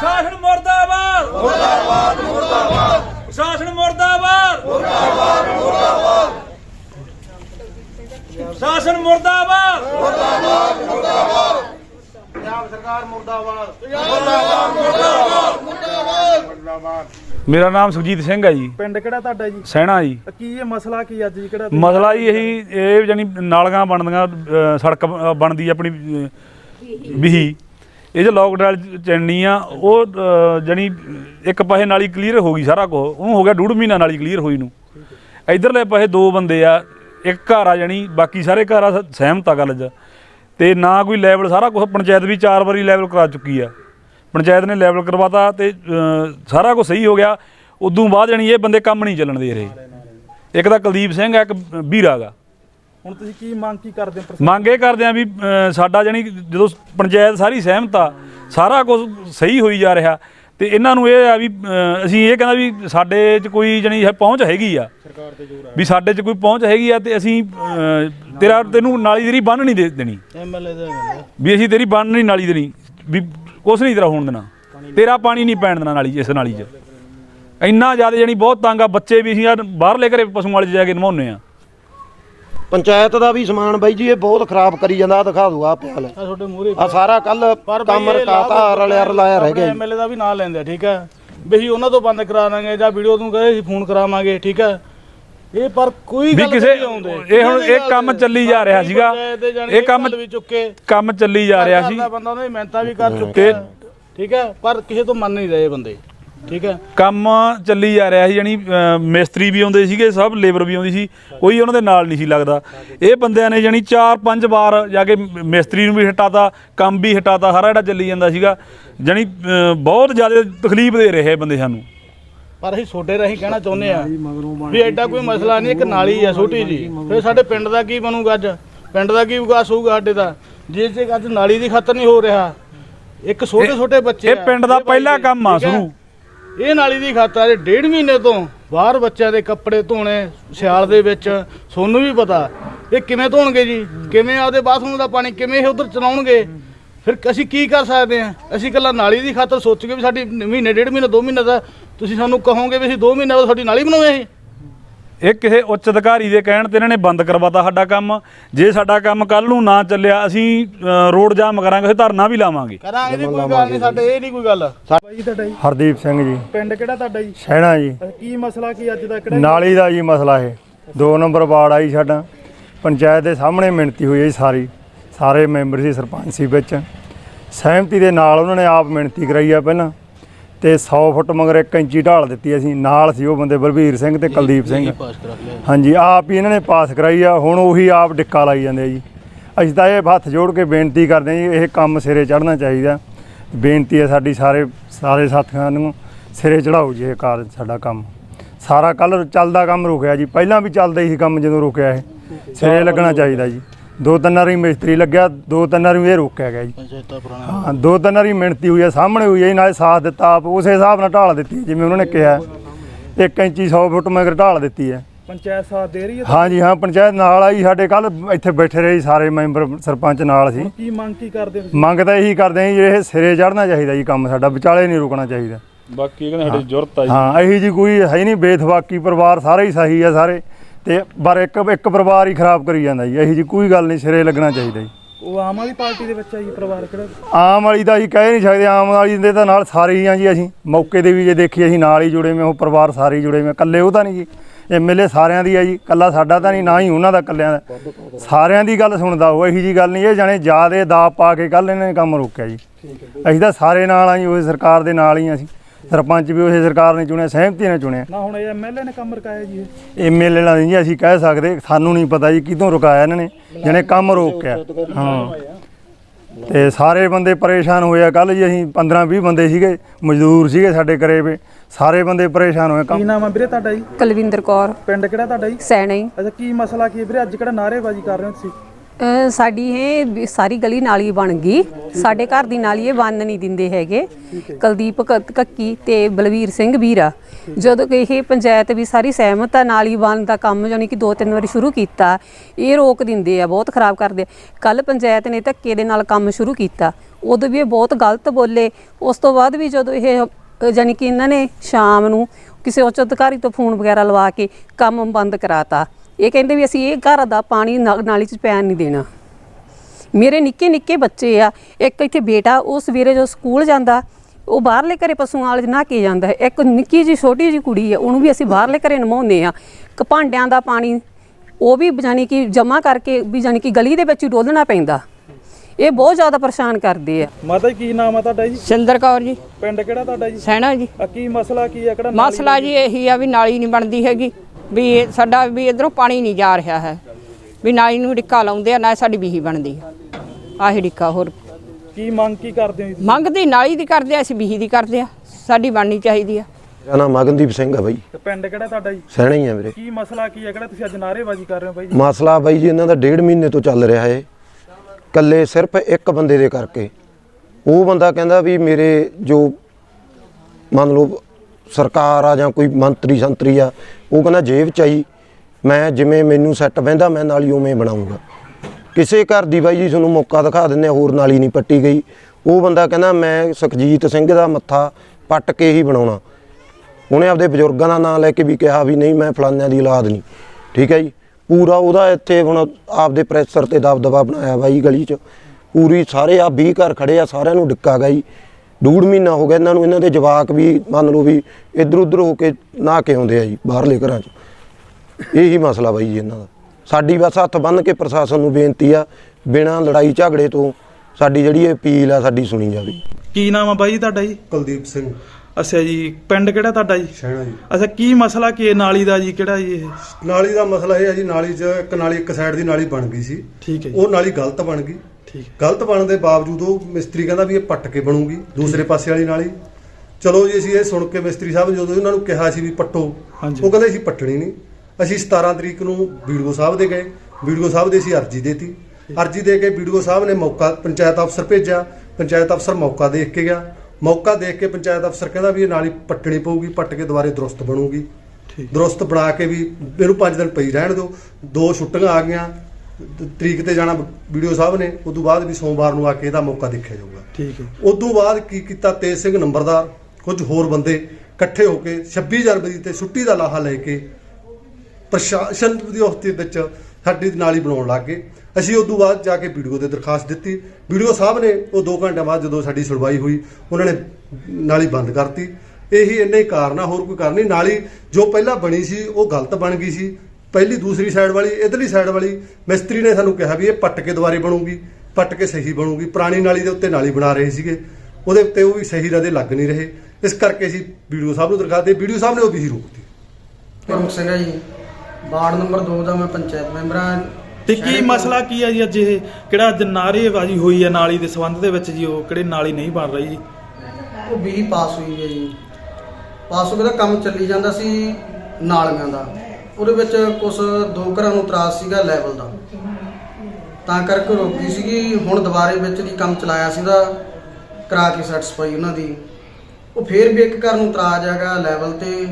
ਪ੍ਰਸ਼ਾਸਨ ਮੁਰਦਾਬਾਦ। ਮੁਰਦਾਬਾਦ ਮੁਰਦਾਬਾਦ। ਪ੍ਰਸ਼ਾਸਨ ਮੁਰਦਾਬਾਦ। ਮੁਰਦਾਬਾਦ ਮੁਰਦਾਬਾਦ। ਪ੍ਰਸ਼ਾਸਨ ਮੁਰਦਾਬਾਦ। ਪੰਜਾਬ ਸਰਕਾਰ ਮੁਰਦਾਬਾਦ। ਮੇਰਾ ਨਾਮ ਸੁਖਜੀਤ ਸਿੰਘ ਹੈ ਜੀ। ਪਿੰਡ ਕਿਹੜਾ ਤੁਹਾਡਾ ਜੀ? ਸੈਣਾ ਜੀ। ਕੀ ਇਹ ਮਸਲਾ ਕੀ ਅੱਜ ਜੀ? ਕਿਹੜਾ ਮਸਲਾ ਜੀ ਇਹੀ ਇਹ ਜਾਨੀ ਨਾਲੀਆਂ ਬਣਦੀਆਂ ਸੜਕ ਬਣਦੀ ਆਪਣੀ ਵਿਹੀ ਇਹ ਜੋ ਲੋਕਡਾਊਨ ਚੰਨੀ ਆ ਉਹ ਅ, ਇੱਕ ਪਾਸੇ ਨਾਲ ਹੀ ਕਲੀਅਰ ਹੋ ਗਈ ਸਾਰਾ ਕੁਝ ਉਹਨੂੰ ਹੋ ਗਿਆ ਡੂਢ ਮਹੀਨਾ ਨਾਲ ਹੀ ਕਲੀਅਰ ਹੋਈ ਨੂੰ। ਇਧਰਲੇ ਪਾਸੇ ਦੋ ਬੰਦੇ ਆ ਇੱਕ ਘਰ ਆ ਜਾਨੀ ਬਾਕੀ ਸਾਰੇ ਘਰ ਆ ਸ- ਸਹਿਮਤ ਆ ਗੱਲ 'ਚ। ਤੇ ਨਾ ਕੋਈ ਲੈਵਲ ਸਾਰਾ ਕੁਝ ਪੰਚਾਇਤ ਵੀ ਚਾਰ ਵਾਰੀ ਲੈਵਲ ਕਰਾ ਚੁੱਕੀ ਆ। ਪੰਚਾਇਤ ਨੇ ਲੈਵਲ ਕਰਵਾਤਾ ਤੇ ਅ, ਸਾਰਾ ਕੁਝ ਸਹੀ ਹੋ ਗਿਆ। ਉਦੋਂ ਬਾਅਦ ਜਾਨੀ ਇਹ ਬੰਦੇ ਕੰਮ ਨਹੀਂ ਚੱਲਣ ਦੇ ਰਹੇ। ਇੱਕ ਤਾਂ ਕੁਲਦੀਪ ਸਿੰਘ ਆ ਇੱਕ ਵੀਰਾ ਗਾ। ਹੁਣ ਤੁਸੀਂ ਕੀ ਮੰਗ ਕੀ ਕਰਦੇ ਹੋ ਮੰਗ ਇਹ ਕਰਦੇ ਆ ਵੀ ਅ, ਸਾਡਾ ਜਾਨੀ ਜਦੋਂ ਪੰਚਾਇਤ ਸਾਰੀ ਸਹਿਮਤ ਆ ਸਾਰਾ ਕੁਝ ਸਹੀ ਹੋਈ ਜਾ ਰਿਹਾ ਤੇ ਇਹਨਾਂ ਨੂੰ ਇਹ ਆ ਵੀ ਅ, ਅਸੀਂ ਇਹ ਕਹਿੰਦਾ ਵੀ ਸਾਡੇ 'ਚ ਕੋਈ ਜਾਨੀ ਪਹੁੰਚ ਹੈਗੀ ਆ। ਸਰਕਾਰ ਤੇ ਜੋਰ ਵੀ ਸਾਡੇ 'ਚ ਕੋਈ ਪਹੁੰਚ ਹੈਗੀ ਆ ਤੇ ਅਸੀਂ ਅ, ਤੇਰਾ ਤੈਨੂੰ ਨਾਲੀ ਤੇਰੀ ਬੰਨ ਨਹੀਂ ਦੇ ਦੇਣੀ। ਐਮਐਲਏ ਦੇ ਵੀ ਅਸੀਂ ਤੇਰੀ ਬੰਨ ਨਹੀਂ ਨਾਲੀ ਦੇਣੀ ਵੀ ਕੁਛ ਨਹੀਂ ਤੇਰਾ ਹੋਣ ਦੇਣਾ। ਤੇਰਾ ਪਾਣੀ ਨਹੀਂ ਪੈਣ ਦੇਣਾ ਨਾਲੀ 'ਚ ਇਸ ਨਾਲੀ 'ਚ। ਇੰਨਾ ਜ਼ਿਆਦਾ ਜਾਨੀ ਬਹੁਤ ਤੰਗ ਆ ਬੱਚੇ ਵੀ ਅਸੀਂ ਯਾਰ ਬਾਹਰਲੇ ਘਰੇ ਪਸ਼ੂਆਂ ਵਾਲੇ 'ਚ ਜਾ ਕੇ ਨਮਾਉਂਦੇ ਆ। ਪੰਚਾਇਤ ਦਾ ਵੀ ਸਮਾਨ ਬਾਈ ਜੀ ਇਹ ਬਹੁਤ ਖਰਾਬ ਕਰੀ ਜਾਂਦਾ ਦਿਖਾ ਦੂਗਾ ਪਿਆ ਲੈ। ਆ ਤੁਹਾਡੇ ਮੂਹਰੇ ਆ ਸਾਰਾ ਕੱਲ ਕੰਮ ਰਕਾਤਾ ਰਲਿਆ ਰਲਾਇਆ ਰਹਿ ਗਿਆ। ਐਮਐਲਏ ਦਾ ਵੀ ਨਾਂ ਲੈਂਦੇ ਆ ਠੀਕ ਹੈ ਵੀ ਅਸੀਂ ਉਹਨਾਂ ਤੋਂ ਬੰਦ ਕਰਾ ਦਾਂਗੇ ਜਾਂ ਵੀਡੀਓ ਨੂੰ ਕਹੇ ਅਸੀਂ ਫੋਨ ਕਰਾਵਾਂਗੇ ਠੀਕ ਹੈ ਇਹ ਪਰ ਕੋਈ ਵੀ ਗੱਲ ਕਿਸੇ ਨਹੀਂ ਆਉਂਦੇ। ਇਹ ਹੁਣ ਇਹ ਕੰਮ ਚੱਲੀ ਜਾ ਰਿਹਾ ਸੀਗਾ। ਇਹ ਕੰਮ ਵੀ ਚੁੱਕੇ। ਕੰਮ ਚੱਲੀ ਜਾ ਰਿਹਾ ਸੀ। ਦਾ ਬੰਦਾ ਉਹਨੇ ਮਿਹਨਤਾਂ ਵੀ ਕਰ ਚੁੱਕੇ ਆ, ਠੀਕ ਹੈ ਪਰ ਕਿਸੇ ਤੋਂ ਮੰਨ ਨਹੀਂ ਰਹੇ ਬੰਦੇ। ਠੀਕ ਹੈ? ਕੰਮ ਚੱਲੀ ਜਾ ਰਿਹਾ ਸੀ ਜਾਨੀ ਅਹ, ਮਿਸਤਰੀ ਵੀ ਆਉਂਦੇ ਸੀਗੇ ਸਭ ਲੇਬਰ ਵੀ ਆਉਂਦੀ ਸੀ ਕੋਈ ਉਹਨਾਂ ਦੇ ਨਾਲ ਨਹੀਂ ਸੀ ਲੱਗਦਾ। ਇਹ ਬੰਦਿਆਂ ਨੇ ਜਾਨੀ 4-5 ਵਾਰ ਜਾ ਕੇ ਮਿਸਤਰੀ ਨੂੰ ਵੀ ਹਟਾਤਾ ਕੰਮ ਵੀ ਹਟਾਤਾ ਸਾਰਾ ਜਿਹੜਾ ਚੱਲੀ ਜਾਂਦਾ ਸੀਗਾ। ਜਾਨੀ ਅਹ, ਬਹੁਤ ਜ਼ਿਆਦਾ ਤਕਲੀਫ ਦੇ ਰਹੇ ਬੰਦੇ ਸਾਨੂੰ। ਪਰ ਅਸੀਂ ਛੋਡੇ ਰਾਹੀਂ ਕਹਿਣਾ ਚਾਹੁੰਦੇ ਆ ਵੀ ਐਡਾ ਕੋਈ ਮਸਲਾ ਨਹੀਂ ਇੱਕ ਨਾਲੀ ਆ ਛੋਟੀ ਜੀ ਫਿਰ ਸਾਡੇ ਪਿੰਡ ਦਾ ਕੀ ਬਣੂਗਾ ਅੱਜ? ਪਿੰਡ ਦਾ ਕੀ ਵਿਕਾਸ ਹੋਊਗਾ ਸਾਡੇ ਦਾ? ਜੇ ਜੇ ਅੱਜ ਨਾਲੀ ਦੀ ਖਾਤਰ ਨਹੀਂ ਹੋ ਰਿਹਾ ਇੱਕ ਛੋਟੇ ਛੋਟੇ ਬੱਚੇ ਇਹ ਪਿੰਡ ਦਾ ਪਹਿਲਾ ਕੰਮ ਆ? ਸ਼ੁਰੂ। ਇਹ ਨਾਲੀ ਦੀ ਖਾਤਰ ਅੱਜ ਡੇਢ ਮਹੀਨੇ ਤੋਂ ਬਾਹਰ ਬੱਚਿਆਂ ਦੇ ਕੱਪੜੇ ਧੋਣੇ, ਸਿਆਲ ਦੇ ਵਿੱਚ, ਸੋਨੂੰ ਵੀ ਪਤਾ। ਇਹ ਕਿਵੇਂ ਧੋਣਗੇ ਜੀ? ਕਿਵੇਂ ਆਪਦੇ ਬਾਥਰੂਮ ਦਾ ਪਾਣੀ ਕਿਵੇਂ ਇਹ ਉਧਰ ਚਲਾਉਣਗੇ? ਫਿਰ ਅਸੀਂ ਕੀ ਕਰ ਸਕਦੇ ਹਾਂ? ਅਸੀਂ ਇਕੱਲਾ ਨਾਲੀ ਦੀ ਖਾਤਰ ਸੋਚ ਕੇ ਵੀ ਸਾਡੀ ਮਹੀਨੇ, ਡੇਢ ਮਹੀਨੇ, ਦੋ ਮਹੀਨੇ ਦਾ ਤੁਸੀਂ ਸਾਨੂੰ ਕਹੋਗੇ ਵੀ ਅਸੀਂ ਦੋ ਮਹੀਨੇ ਬਾਅਦ ਤੁਹਾਡੀ ਨਾਲੀ ਬਣਾਉਣੀ ਇਹ। ਇਹ ਕਿਸੇ ਉੱਚ ਅਧਿਕਾਰੀ ਦੇ ਕਹਿਣ ਤੇ ਇਹਨਾਂ ਨੇ ਬੰਦ ਕਰਵਾਤਾ ਸਾਡਾ ਕੰਮ। ਜੇ ਸਾਡਾ ਕੰਮ ਕੱਲ ਨੂੰ ਨਾ ਚੱਲਿਆ ਅਸੀਂ ਰੋਡ ਜਾਮ ਕਰਾਂਗੇ ਅਸੀਂ ਧਰਨਾ ਵੀ ਲਾਵਾਂਗੇ। ਕਰਾਂਗੇ ਜੀ ਕੋਈ ਗੱਲ ਨਹੀਂ ਸਾਡੇ ਇਹ ਨਹੀਂ ਕੋਈ ਗੱਲ। ਬਾਈ ਤੁਹਾਡਾ ਜੀ? ਹਰਦੀਪ ਸਿੰਘ ਜੀ। ਪਿੰਡ ਕਿਹੜਾ ਤੁਹਾਡਾ ਜੀ? ਸੈਣਾ ਜੀ। ਕੀ ਮਸਲਾ ਕੀ ਅੱਜ ਦਾ ਕਿਹੜਾ ਨਾਲੀ ਦਾ ਜੀ ਮਸਲਾ ਇਹ। ਦੋ ਨੰਬਰ ਵਾਰਡ ਆਈ ਸਾਡਾ। ਪੰਚਾਇਤ ਦੇ ਸਾਹਮਣੇ ਮਿਣਤੀ ਹੋਈ ਹੈ ਜੀ ਸਾਰੀ। ਸਾਰੇ ਮੈਂਬਰ ਸੀ ਸਰਪੰਚ ਸੀ ਵਿੱਚ। ਸਹਿਮਤੀ ਦੇ ਨਾਲ ਉਹਨਾਂ ਨੇ ਆਪ ਮਿਣਤੀ ਕਰਾਈ ਆ ਪਹਿਲਾਂ। ਤੇ 100 ਫੁੱਟ ਮਗਰ 1 ਇੰਚੀ ਢਾਲ ਦਿੱਤੀ ਅਸੀਂ। ਨਾਲ ਸੀ ਉਹ ਬੰਦੇ ਬਲਵੀਰ ਸਿੰਘ ਤੇ ਕੁਲਦੀਪ ਸਿੰਘ। ਹਾਂਜੀ ਆਪ ਹੀ ਇਹਨਾਂ ਨੇ ਪਾਸ ਕਰਾਈ ਆ। ਹੁਣ ਉਹੀ ਆਪ ਡਿੱਕਾ ਲਾਈ ਜਾਂਦੇ ਆ ਜੀ। ਅਸੀਂ ਤਾਂ ਇਹ ਹੱਥ ਜੋੜ ਕੇ ਬੇਨਤੀ ਕਰਦੇ ਹਾਂ ਜੀ ਇਹ ਕੰਮ ਸਿਰੇ ਚੜ੍ਹਨਾ ਚਾਹੀਦਾ। ਬੇਨਤੀ ਹੈ ਸਾਡੀ ਸਾਰੇ ਸਾਰੇ ਸਾਥੀਆਂ ਨੂੰ ਸਿਰੇ ਚੜਾਓ ਜੀ ਇਹ ਕਾਰ ਸਾਡਾ ਕੰਮ। ਸਾਰਾ ਕੱਲ ਚੱਲਦਾ ਕੰਮ ਰੁਕਿਆ ਜੀ। ਪਹਿਲਾਂ ਵੀ ਚੱਲਦਾ ਹੀ ਸੀ ਕੰਮ ਜਦੋਂ ਰੁਕਿਆ ਇਹ। ਸਿਰੇ ਲੱਗਣਾ ਚਾਹੀਦਾ ਜੀ। ਦੋ ਤਿੰਨ ਵਾਰੀ ਮਿਸਤਰੀ ਲੱਗਿਆ ਦੋ ਤਿੰਨ ਵਾਰੀ ਇਹ ਰੋਕਿਆ ਗਿਆ ਜੀ। ਹਾਂ ਦੋ ਤਿੰਨ ਵਾਰੀ ਮਿਹਨਤੀ ਹੋਈ ਹੈ ਸਾਹਮਣੇ ਹੋਈ ਹੈ ਨਾਲੇ ਸਾਥ ਦਿੱਤਾ ਆਪ ਉਸੇ ਹਿਸਾਬ ਨਾਲ ਢਾਲ ਦਿੱਤੀ ਜਿਵੇਂ ਉਹਨਾਂ ਨੇ ਕਿਹਾ। 1 ਇੰਚੀ 100 ਫੁੱਟ ਮਗਰ ਢਾਲ ਦਿੱਤੀ ਹੈ। ਪੰਚਾਇਤ ਸਾਥ ਦੇ ਰਹੀ ਹੈ? ਹਾਂਜੀ ਹਾਂ ਪੰਚਾਇਤ ਨਾਲ ਆਈ ਸਾਡੇ ਕੱਲ ਇੱਥੇ ਬੈਠੇ ਰਹੇ ਜੀ ਸਾਰੇ ਮੈਂਬਰ ਸਰਪੰਚ ਨਾਲ ਸੀ। ਕੀ ਮੰਗ ਕੀ ਕਰਦੇ ਹੋ ਮੰਗ ਤਾਂ ਇਹੀ ਕਰਦੇ ਹਾਂ ਜੀ ਇਹ ਸਿਰੇ ਚੜ੍ਹਨਾ ਚਾਹੀਦਾ ਜੀ ਕੰਮ ਸਾਡਾ ਵਿਚਾਲੇ ਨਹੀਂ ਰੁਕਣਾ ਚਾਹੀਦਾ। ਬਾਕੀ ਕਹਿੰਦੇ ਸਾਡੀ ਜ਼ਰੂਰਤ ਆ ਜੀ। ਹਾਂ ਇਹੀ ਜੀ ਕੋਈ ਹੈ ਨਹੀਂ ਬੇਥਵਾਕੀ ਪਰਿਵਾਰ ਸਾਰੇ ਹੀ ਸਹੀ ਆ ਸਾਰੇ। ਤੇ ਪਰ ਇੱਕ ਇੱਕ ਪਰਿਵਾਰ ਹੀ ਖਰਾਬ ਕਰੀ ਜਾਂਦਾ ਜੀ ਇਹੀ ਜੀ ਕੋਈ ਗੱਲ ਨਹੀਂ ਸਿਰੇ ਲੱਗਣਾ ਚਾਹੀਦਾ ਜੀ। ਉਹ ਆਮ ਆਦਮੀ ਪਾਰਟੀ ਦੇ ਆ ਜੀ ਪਰਿਵਾਰ ਕਿਹੜਾ? ਆਮ ਵਾਲੀ ਦਾ ਅਸੀਂ ਕਹਿ ਨਹੀਂ ਸਕਦੇ ਆਮ ਵਾਲੀ ਦੇ ਤਾਂ ਨਾਲ ਸਾਰੇ ਹੀ ਆ ਜੀ ਅਸੀਂ। ਮੌਕੇ ਦੇ ਵੀ ਜੇ ਦੇਖੀ ਅਸੀਂ ਨਾਲ ਹੀ ਜੁੜੇ ਮੈਂ ਉਹ ਪਰਿਵਾਰ ਸਾਰੇ ਹੀ ਜੁੜੇ ਮੈਂ ਇਕੱਲੇ ਉਹ ਤਾਂ ਨਹੀਂ ਜੀ। ਐਮਐਲਏ ਸਾਰਿਆਂ ਦੀ ਆ ਜੀ ਇਕੱਲਾ ਸਾਡਾ ਤਾਂ ਨਹੀਂ ਨਾ ਹੀ ਉਹਨਾਂ ਦਾ ਇਕੱਲਿਆਂ ਦਾ। ਸਾਰਿਆਂ ਦੀ ਗੱਲ ਸੁਣਦਾ ਉਹ ਇਹੀ ਜੀ ਗੱਲ ਨਹੀਂ ਇਹ ਜਾਣੇ ਜਿਆਦੇ ਦਾਬ ਪਾ ਕੇ ਕੱਲ ਇਹਨਾਂ ਨੇ ਕੰਮ ਰੋਕਿਆ ਜੀ। ਅਸੀਂ ਤਾਂ ਸਾਰੇ ਨਾਲ ਆ ਜੀ ਉਹ ਸਰਕਾਰ ਦੇ ਨਾਲ ਹੀ ਆ ਅਸੀਂ। ਸਰਪੰਚ ਵੀ ਉਸੇ ਸਰਕਾਰ ਨੇ ਚੁਣਿਆ ਸਹਿਮਤੀ ਨਾਲ ਚੁਣਿਆ। ਨਾ ਹੁਣ ਇਹ ਐਮਐਲਏ ਨੇ ਕੰਮ ਰਕਾਇਆ ਜੀ ਇਹ? ਐਮਐਲਏ ਨਾਲ ਨਹੀਂ ਜੀ ਅਸੀਂ ਕਹਿ ਸਕਦੇ ਸਾਨੂੰ ਨਹੀਂ ਪਤਾ ਜੀ ਕਿਦੋਂ ਰੁਕਾਇਆ ਇਹਨਾਂ ਨੇ ਜਿਹਨੇ ਕੰਮ ਰੋਕਿਆ। ਹਾਂ। ਤੇ ਸਾਰੇ ਬੰਦੇ ਪਰੇਸ਼ਾਨ ਹੋਏ ਆ ਕੱਲ ਜੀ ਅਸੀਂ 15 20 ਬੰਦੇ ਸੀਗੇ ਮਜ਼ਦੂਰ ਸੀਗੇ ਸਾਡੇ ਘਰੇ ਵੇ ਸਾਰੇ ਬੰਦੇ ਪਰੇਸ਼ਾਨ ਹੋਏ ਕੀ ਕੰਮ। ਨਾਮ ਆ ਵੀਰੇ ਤੁਹਾਡਾ ਜੀ? ਕੁਲਵਿੰਦਰ ਕੌਰ। ਪਿੰਡ ਕਿਹੜਾ ਤੁਹਾਡਾ ਜੀ? ਸੈਣਾ। ਹੀ ਅੱਛਾ ਕੀ ਮਸਲਾ ਕੀ ਹੈ ਵੀਰੇ? ਅੱਜ ਕਿਹੜਾ ਨਾਅਰੇਬਾਜ਼ੀ ਕਰ ਰਹੇ ਹੋ ਤੁਸੀਂ? ਅ, ਸਾਡੀ ਇਹ ਵੀ ਸਾਰੀ ਗਲੀ ਨਾਲੀ ਬਣ ਗਈ। ਸਾਡੇ ਘਰ ਦੀ ਨਾਲੀ ਇਹ ਬੰਨ ਨਹੀਂ ਦਿੰਦੇ ਹੈਗੇ। ਕੁਲਦੀਪ ਕ- ਕੱਕੀ ਤੇ ਬਲਵੀਰ ਸਿੰਘ ਵੀਰਾ। ਜਦੋਂ ਕਿ ਇਹ ਪੰਚਾਇਤ ਵੀ ਸਾਰੀ ਸਹਿਮਤ ਆ ਨਾਲੀ ਬੰਨ ਦਾ ਕੰਮ ਜਾਨੀ ਕਿ ਦੋ ਤਿੰਨ ਵਾਰੀ ਸ਼ੁਰੂ ਕੀਤਾ। ਇਹ ਰੋਕ ਦਿੰਦੇ ਆ ਬਹੁਤ ਖਰਾਬ ਕਰਦੇ ਕੱਲ ਪੰਚਾਇਤ ਨੇ ਧੱਕੇ ਦੇ ਨਾਲ ਕੰਮ ਸ਼ੁਰੂ ਕੀਤਾ। ਉਦੋਂ ਵੀ ਇਹ ਬਹੁਤ ਗਲਤ ਬੋਲੇ। ਉਸ ਤੋਂ ਬਾਅਦ ਵੀ ਜਦੋਂ ਇਹ ਅ, ਜਾਣੀ ਕਿ ਇਹਨਾਂ ਨੇ ਸ਼ਾਮ ਨੂੰ ਕਿਸੇ ਉੱਚ ਅਧਿਕਾਰੀ ਤੋਂ ਫੋਨ ਵਗੈਰਾ ਲਵਾ ਕੇ ਕੰਮ ਬੰਦ ਕਰਾਤਾ। ਇਹ ਕਹਿੰਦੇ ਵੀ ਅਸੀਂ ਇਹ ਘਰ ਦਾ ਪਾਣੀ ਨਾ- ਨਾਲੀ 'ਚ ਪੈਣ ਨਹੀਂ ਦੇਣਾ। ਮੇਰੇ ਨਿੱਕੇ ਨਿੱਕੇ ਬੱਚੇ ਆ ਇੱਕ ਇੱਥੇ ਬੇਟਾ ਉਹ ਸਵੇਰੇ ਜੋ ਸਕੂਲ ਜਾਂਦਾ ਉਹ ਬਾਹਰਲੇ ਘਰੇ ਪਸ਼ੂਆਂ ਵਾਲੇ ਨਹਾ ਕੇ ਜਾਂਦਾ। ਹੈ ਇੱਕ ਨਿੱਕੀ ਜੀ ਛੋਟੀ ਜੀ ਕੁੜੀ ਹੈ ਉਹਨੂੰ ਵੀ ਅਸੀਂ ਬਾਹਰਲੇ ਘਰੇ ਨਮਾਉਂਦੇ ਆ। ਭਾਂਡਿਆਂ ਦਾ ਪਾਣੀ ਉਹ ਵੀ ਜਾਣੀ ਕਿ ਜਮਾ ਕਰਕੇ ਵੀ ਜਾਣੀ ਕਿ ਗਲੀ ਦੇ ਵਿੱਚ ਹੀ ਡੋਲਣਾ ਪੈਂਦਾ। ਇਹ ਬਹੁਤ ਜ਼ਿਆਦਾ ਪਰੇਸ਼ਾਨ ਕਰਦੇ ਆ। ਮਾਤਾ ਜੀ ਕੀ ਨਾਮ ਆ ਤੁਹਾਡਾ ਜੀ? ਸਿੰਦਰ ਕੌਰ ਜੀ। ਪਿੰਡ ਕਿਹੜਾ ਤੁਹਾਡਾ ਜੀ? ਸੈਣਾ ਜੀ। ਆ ਕੀ ਮਸਲਾ ਕੀ ਆ? ਕਿਹੜਾ ਮਸਲਾ ਜੀ ਇਹੀ ਆ ਵੀ ਨਾਲੀ ਨਹੀਂ ਬਣਦੀ ਹੈਗੀ। ਵੀ ਇਹ ਸਾਡਾ ਵੀ ਇਧਰੋਂ ਪਾਣੀ ਨਹੀਂ ਜਾ ਰਿਹਾ ਹੈ। ਵੀ ਨਾਲੀ ਨੂੰ ਡਿੱਕਾ ਲਾਉਂਦੇ ਆ ਨਾ ਸਾਡੀ ਬੀਹੀ ਬਣਦੀ ਆ। ਆਹੀ ਡਿੱਕਾ ਹੋਰ। ਕੀ ਮੰਗ ਕੀ ਕਰਦੇ ਹੋ ਜੀ? ਮੰਗਦੀ ਨਾਲੀ ਦੀ ਕਰਦੇ ਆ ਅਸੀਂ ਬੀਹੀ ਦੀ ਕਰਦੇ ਆ। ਸਾਡੀ ਬਣਨੀ ਚਾਹੀਦੀ ਆ। ਮੇਰਾ ਨਾਮ ਮਗਨਦੀਪ ਸਿੰਘ ਆ ਬਾਈ। ਤੇ ਪਿੰਡ ਕਿਹੜਾ ਤੁਹਾਡਾ ਜੀ? ਸਹਿਣਾ ਹੀ ਆ ਵੀਰੇ। ਕੀ ਮਸਲਾ ਕੀ ਆ ਕਿਹੜਾ ਤੁਸੀਂ ਅੱਜ ਨਾਅਰੇਬਾਜ਼ੀ ਕਰ ਰਹੇ ਹੋ ਬਾਈ ਜੀ? ਮਸਲਾ ਬਾਈ ਜੀ ਇਹਨਾਂ ਦਾ ਡੇਢ ਮਹੀਨੇ ਤੋਂ ਚੱਲ ਰਿਹਾ ਏ ਕੱਲੇ ਸਿਰਫ ਇੱਕ ਬੰਦੇ ਦੇ ਕਰਕੇ। ਉਹ ਬੰਦਾ ਕਹਿੰਦਾ ਵੀ ਮੇਰੇ ਜੋ ਮੰਨ ਲਓ ਸਰਕਾਰ ਆ ਜਾਂ ਕੋਈ ਮੰਤਰੀ ਸੰਤਰੀ ਆ, ਉਹ ਕਹਿੰਦਾ ਜੇਬ ਚ ਮੈਂ ਜਿਵੇਂ ਮੈਨੂੰ ਸੈੱਟ ਬਹਿੰਦਾ ਮੈਂ ਨਾਲੀ ਉਵੇਂ ਬਣਾਉਂਗਾ। ਕਿਸੇ ਘਰ ਦੀ ਬਾਈ ਜੀ ਤੁਹਾਨੂੰ ਮੌਕਾ ਦਿਖਾ ਦਿੰਦੇ ਹੋਰ ਨਾਲੀ ਨਹੀਂ ਪੱਟੀ ਗਈ। ਉਹ ਬੰਦਾ ਕਹਿੰਦਾ ਮੈਂ ਸੁਖਜੀਤ ਸਿੰਘ ਦਾ ਮੱਥਾ ਪੱਟ ਕੇ ਹੀ ਬਣਾਉਣਾ। ਉਹਨੇ ਆਪਦੇ ਬਜ਼ੁਰਗਾਂ ਦਾ ਨਾਮ ਲੈ ਕੇ ਵੀ ਕਿਹਾ ਵੀ ਨਹੀਂ, ਮੈਂ ਫਲਾਨਿਆਂ ਦੀ ਔਲਾਦ ਨਹੀਂ। ਠੀਕ ਹੈ ਜੀ? ਪੂਰਾ ਉਹਦਾ ਇੱਥੇ ਹੁਣ ਆਪਦੇ ਪ੍ਰੈਸ਼ਰ ਤੇ ਦਬਦਬਾ ਬਣਾਇਆ ਬਾਈ ਗਲੀ 'ਚ। ਪੂਰੀ ਸਾਰੇ ਆ 20 ਘਰ ਖੜੇ ਆ, ਸਾਰਿਆਂ ਨੂੰ ਡਿੱਕਾ ਗਈ ਡੂੜ ਮਹੀਨਾ ਹੋ ਗਿਆ ਇਹਨਾਂ ਨੂੰ ਇਹਨਾਂ ਦੇ ਜਵਾਕ ਵੀ ਮੰਨ ਲਓ ਵੀ ਇੱਧਰ ਉੱਧਰ ਹੋ ਕੇ ਨਹਾ ਕੇ ਆਉਂਦੇ ਆ ਜੀ ਬਾਹਰਲੇ ਘਰਾਂ 'ਚ। ਇਹੀ ਮਸਲਾ ਬਾਈ ਜੀ ਇਹਨਾਂ ਦਾ। ਸਾਡੀ ਬਸ ਹੱਥ ਬੰਨ੍ਹ ਕੇ ਪ੍ਰਸ਼ਾਸਨ ਨੂੰ ਬੇਨਤੀ ਆ ਬਿਨਾਂ ਲੜਾਈ ਝਗੜੇ ਤੋਂ ਸਾਡੀ ਜਿਹੜੀ ਇਹ ਅਪੀਲ ਆ ਸਾਡੀ ਸੁਣੀ ਜਾਵੇ। ਕੀ ਨਾਮ ਆ ਬਾਈ ਜੀ ਤੁਹਾਡਾ ਜੀ? ਕੁਲਦੀਪ ਸਿੰਘ। ਅੱਛਾ ਜੀ ਪਿੰਡ ਕਿਹੜਾ ਤੁਹਾਡਾ ਜੀ? ਸ਼ਹਿਣਾ ਜੀ। ਅੱਛਾ ਕੀ ਮਸਲਾ ਕੀ ਹੈ ਨਾਲੀ ਦਾ ਜੀ ਕਿਹੜਾ ਜੀ ਇਹ? ਨਾਲੀ ਦਾ ਮਸਲਾ ਇਹ ਹੈ ਜੀ ਨਾਲੀ 'ਚ ਇੱਕ ਨਾਲੀ ਇੱਕ ਸਾਈਡ ਦੀ ਨਾਲੀ ਬਣ ਗਈ ਸੀ। ਠੀਕ ਹੈ ਜੀ। ਉਹ ਨਾਲੀ ਗਲਤ ਬਣ ਗਈ। ਠੀਕ ਗਲਤ ਬਣਨ ਦੇ ਬਾਵਜੂਦ ਉਹ ਮਿਸਤਰੀ ਕਹਿੰਦਾ ਵੀ ਇਹ ਪੱਟ ਕੇ ਬਣੂਗੀ ਦੂਸਰੇ ਪਾਸੇ ਵਾਲੀ ਨਾਲੀ ਚਲੋ ਜੀ ਅਸੀਂ ਇਹ ਸੁਣ ਕੇ ਮਿਸਤਰੀ ਸਾਹਿਬ ਜਦੋਂ ਉਹਨਾਂ ਨੂੰ ਕਿਹਾ ਸੀ ਵੀ ਪੱਟੋ। ਉਹ ਕਹਿੰਦੇ ਅਸੀਂ ਪੱਟਣੀ ਨਹੀਂ। ਅਸੀਂ 17 ਤਰੀਕ ਨੂੰ ਵੀਡੀਓ ਸਾਹਿਬ ਦੇ ਗਏ। ਵੀਡੀਓ ਸਾਹਿਬ ਦੇ ਅਸੀਂ ਅਰਜੀ ਦੇਤੀ। ਅਰਜੀ ਦੇ ਕੇ ਵੀਡੀਓ ਸਾਹਿਬ ਨੇ ਮੌਕਾ ਪੰਚਾਇਤ ਅਫਸਰ ਭੇਜਿਆ। ਪੰਚਾਇਤ ਅਫਸਰ ਮੌਕਾ ਦੇਖ ਕੇ ਗਿਆ। ਮੌਕਾ ਦੇਖ ਕੇ ਪੰਚਾਇਤ ਅਫਸਰ ਕਹਿੰਦਾ ਵੀ ਇਹ ਨਾਲੀ ਪੱਟਣੀ ਪਊਗੀ ਪੱਟ ਕੇ ਦੁਬਾਰੇ ਦਰੁਸਤ ਬਣੂਗੀ। ਦਰੁਸਤ ਬਣਾ ਕੇ ਵੀ ਇਹਨੂੰ 5 ਦਿਨ ਪਈ ਰਹਿਣ ਦਿਓ। ਦੋ ਛੁੱਟੀਆਂ ਆ ਗਈਆਂ। ਤਰੀਕ ਤੇ ਜਾਣਾ ਵੀਡੀਓ ਸਾਹਿਬ ਨੇ ਉਸ ਤੋਂ ਬਾਅਦ ਵੀ ਸੋਮਵਾਰ ਨੂੰ ਆ ਕੇ ਇਹਦਾ ਮੌਕਾ ਦੇਖਿਆ ਜਾਊਗਾ। ਠੀਕ ਹੈ। ਉਸ ਤੋਂ ਬਾਅਦ ਕੀ ਕੀਤਾ ਤੇਜ ਸਿੰਘ ਨੰਬਰਦਾਰ ਕੁਝ ਹੋਰ ਬੰਦੇ ਇਕੱਠੇ ਹੋ ਕੇ 26 ਜਨਵਰੀ ਤੇ ਛੁੱਟੀ ਦਾ ਲਾਹਾ ਲੈ ਕੇ ਪ੍ਰਸ਼ਾਸਨ ਦੀ ਹਸਤੀ ਵਿੱਚ ਸਾਡੀ ਨਾਲੀ ਬਣਾਉਣ ਲੱਗ ਗਏ। ਅਸੀਂ ਉਸ ਤੋਂ ਬਾਅਦ ਜਾ ਕੇ ਵੀਡੀਓ ਦੇ ਦਰਖਾਸਤ ਦਿੱਤੀ। ਵੀਡੀਓ ਸਾਹਿਬ ਨੇ ਉਹ 2 ਘੰਟੇ ਬਾਅਦ ਜਦੋਂ ਸਾਡੀ ਸੁਣਵਾਈ ਹੋਈ ਉਹਨਾਂ ਨੇ ਨਾਲੀ ਬੰਦ ਕਰਤੀ। ਇਹੀ ਇੰਨੇ ਹੀ ਕਾਰਨ ਆ ਹੋਰ ਕੋਈ ਕਾਰਨ ਨਹੀਂ। ਨਾਲੀ ਜੋ ਪਹਿਲਾਂ ਬਣੀ ਸੀ ਉਹ ਗਲਤ ਬਣ ਗਈ ਸੀ। ਪਹਿਲੀ ਦੂਸਰੀ ਸਾਈਡ ਵਾਲੀ ਇਧਰਲੀ ਸਾਈਡ ਵਾਲੀ ਮਿਸਤਰੀ ਨੇ ਸਾਨੂੰ ਕਿਹਾ ਵੀ ਇਹ ਪੱਟ ਕੇ ਦੁਬਾਰੇ ਬਣੂਗੀ ਪੱਟ ਕੇ ਸਹੀ ਬਣੂਗੀ ਪੁਰਾਣੀ ਨਾਲੀ ਦੇ ਉੱਤੇ ਨਾਲੀ ਬਣਾ ਰਹੇ ਸੀਗੇ ਉਹਦੇ ਉੱਤੇ ਉਹ ਵੀ ਸਹੀ ਰਦੇ ਲੱਗ ਨਹੀਂ ਰਹੇ। ਇਸ ਕਰਕੇ ਅਸੀਂ ਵੀਡੀਓ ਸਾਹਿਬ ਨੂੰ ਦਰਖਾਸਤ ਦੇ ਵੀਡੀਓ ਸਾਹਿਬ ਨੇ ਉਹ ਵੀ ਹੀ ਰੋਕਤੀ ਪ੍ਰਮੁੱਖ ਸਿੰਘ ਹੈ ਜੀ ਵਾਰਡ ਨੰਬਰ 2 ਦਾ ਮੈਂ ਪੰਚਾਇਤ ਮੈਂਬਰ ਹਾਂ। ਤੇ ਕੀ ਮਸਲਾ ਕੀ ਆ ਜੀ ਅੱਜ ਇਹ? ਕਿਹੜਾ ਅੱਜ ਨਾਅਰੇਬਾਜ਼ੀ ਹੋਈ ਹੈ ਨਾਲੀ ਦੇ ਸੰਬੰਧ ਦੇ ਵਿੱਚ ਜੀ ਉਹ? ਕਿਹੜੇ ਨਾਲੀ ਨਹੀਂ ਬਣ ਰਹੀ ਜੀ? ਉਹ ਵੀ ਪਾਸ ਹੋਈ ਹੈ ਜੀ। ਪਾਸ ਹੋ ਕੇ ਦਾ ਕੰਮ ਚੱਲੀ ਜਾਂਦਾ ਸੀ ਨਾਲੀਆਂ ਦਾ। ਉਹਦੇ ਵਿੱਚ ਕੁਝ ਦੋ ਘਰਾਂ ਨੂੰ ਤਰਾਸ ਸੀਗਾ ਲੈਵਲ ਦਾ। ਤਾਂ ਕਰਕੇ ਰੋਕੀ ਸੀਗੀ ਹੁਣ ਦੁਬਾਰੇ ਵਿੱਚ ਦੀ ਕੰਮ ਚਲਾਇਆ ਸੀ ਉਹਦਾ ਕਰਾ ਕੇ ਸੈਟੀਸਫਾਈ ਉਹਨਾਂ ਦੀ। ਉਹ ਫੇਰ ਵੀ ਇੱਕ ਘਰ ਨੂੰ ਤਰਾਜ ਹੈਗਾ ਲੈਵਲ ਤੇ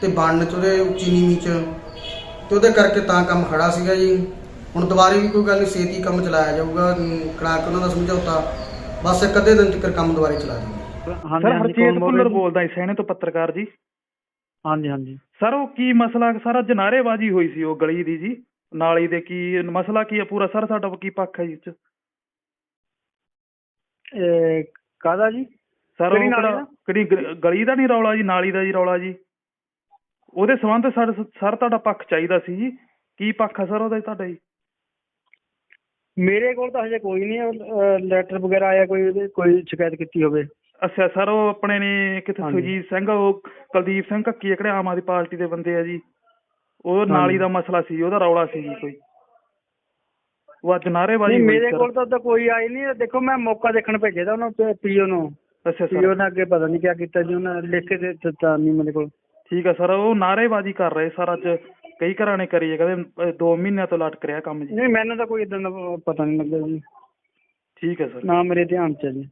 ਤੇ ਬਣਨ ਚ ਉਹਦੇ ਉੱਚੀ ਨੀਵੀਂ ਚ। ਤੇ ਉਹਦੇ ਕਰਕੇ ਤਾਂ ਕੰਮ ਖੜਾ ਸੀਗਾ ਜੀ। ਹੁਣ ਦੁਬਾਰੇ ਵੀ ਕੋਈ ਗੱਲ ਨਹੀਂ ਛੇਤੀ ਕੰਮ ਚਲਾਇਆ ਜਾਊਗਾ ਕਰਾ ਕੇ ਉਹਨਾਂ ਦਾ ਸਮਝੌਤਾ। ਬਸ ਇੱਕ ਅੱਧੇ ਦਿਨ ਤੱਕ ਕੰਮ ਦੁਬਾਰੇ ਚਲਾ ਦੇਣਗੇ ਸਰ ਹਰਜੀਤ ਭੁੱਲਰ ਬੋਲਦਾ ਜੀ ਸੈਣੇ ਤੋਂ ਪੱਤਰਕਾਰ ਜੀ। ਹਾਂਜੀ ਹਾਂਜੀ। ਸਰ ਉਹ ਕੀ ਮਸਲਾ? ਸਾਰਾ ਅੱਜ ਨਾਅਰੇਬਾਜ਼ੀ ਹੋਈ ਸੀ ਉਹ ਗਲੀ ਦੀ ਜੀ ਨਾਲੀ ਦੇ ਕੀ ਮਸਲਾ ਕੀ ਹੈ ਪੂਰਾ? ਸਰ ਸਾਡਾ ਕੀ ਪੱਖ ਹੈ ਜੀ ਇਹ 'ਚ? ਕਾਦਾ ਜੀ? ਸਰ ਕਿਹੜੀ ਉਹ ਨਾਲੀ ਕਿਹੜਾ- ਦਾ? ਕਿਹੜੀ ਗ- ਗਲੀ ਦਾ ਨਹੀਂ ਰੌਲਾ ਜੀ ਨਾਲੀ ਦਾ ਜੀ ਰੌਲਾ ਜੀ। ਉਹਦੇ ਸੰਬੰਧ ਸਰ ਸਰ ਤੁਹਾਡਾ ਪੱਖ ਚਾਹੀਦਾ ਸੀ ਜੀ। ਕੀ ਪੱਖ ਹੈ ਸਰ ਉਹਦਾ ਜੀ ਤੁਹਾਡਾ ਜੀ? ਮੇਰੇ ਕੋਲ ਤਾਂ ਹਜੇ ਕੋਈ ਨਹੀਂ ਲੈਟਰ ਵਗੈਰਾ ਆਇਆ ਕੋਈ ਉਹਦੇ ਕੋਈ ਸ਼ਿਕਾਇਤ ਕੀਤੀ ਹੋਵੇ। ਅੱਛਾ ਸਰ ਉਹ ਆਪਣੇ ਨੇ ਕਿਥੇ ਹਾਂਜੀ। ਸੁਜੀਤ ਸਿੰਘ ਉਹ ਕੁਲਦੀਪ ਸਿੰਘ ਕੱਕੀ ਜਿਹੜੇ ਆਮ ਆਦਮੀ ਪਾਰਟੀ ਦੇ ਬੰਦੇ ਆ ਜੀ। ਉਹ ਨਾਲੀ ਦਾ ਮਸਲਾ ਸੀ ਉਹਦਾ ਰੌਲਾ ਸੀ ਜੀ ਕੋਈ। ਉਹ ਅੱਜ ਨਾਅਰੇਬਾਜ਼ੀ ਨਹੀਂ ਹੋਈ ਮੇਰੇ। ਕੋਲ ਤਾਂ ਉਦੋਂ ਕੋਈ ਆਈ ਨਹੀਂ। ਦੇਖੋ ਮੈਂ ਮੌਕਾ ਦੇਖਣ ਭੇਜਿਆ ਤਾਂ ਉਹਨੂੰ ਪੀਓ ਨੂੰ ਅੱਛਾ ਪੀਓ ਸਰ ਨੇ ਅੱਗੇ ਪਤਾ ਨਹੀਂ ਕੀ ਕੀਤਾ ਜੀ ਉਹਨਾਂ ਲਿਖ ਕੇ ਦੇ ਦਿੱਤਾ ਨਹੀਂ ਮੇਰੇ ਕੋਲ। ਠੀਕ ਹੈ ਸਰ ਉਹ ਨਾਅਰੇਬਾਜ਼ੀ ਕਰ ਰਹੇ ਸਰ ਅੱਜ ਕਈ ਘਰਾਂ ਨੇ ਕਰੀ ਹੈ ਕਹਿੰਦੇ 2 ਮਹੀਨਿਆਂ ਤੋਂ ਲਟਕ ਰਿਹਾ ਕੰਮ ਜੀ। ਨਹੀਂ ਮੈਨੂੰ ਤਾਂ ਕੋਈ ਇਦਾਂ ਦਾ ਪਤਾ ਨਹੀਂ ਲੱਗਾ ਜੀ। ਠੀਕ ਹੈ ਸਰ ਨਾ ਮੇਰੇ ਧਿਆਨ ਚ ਹੈ ਜੀ।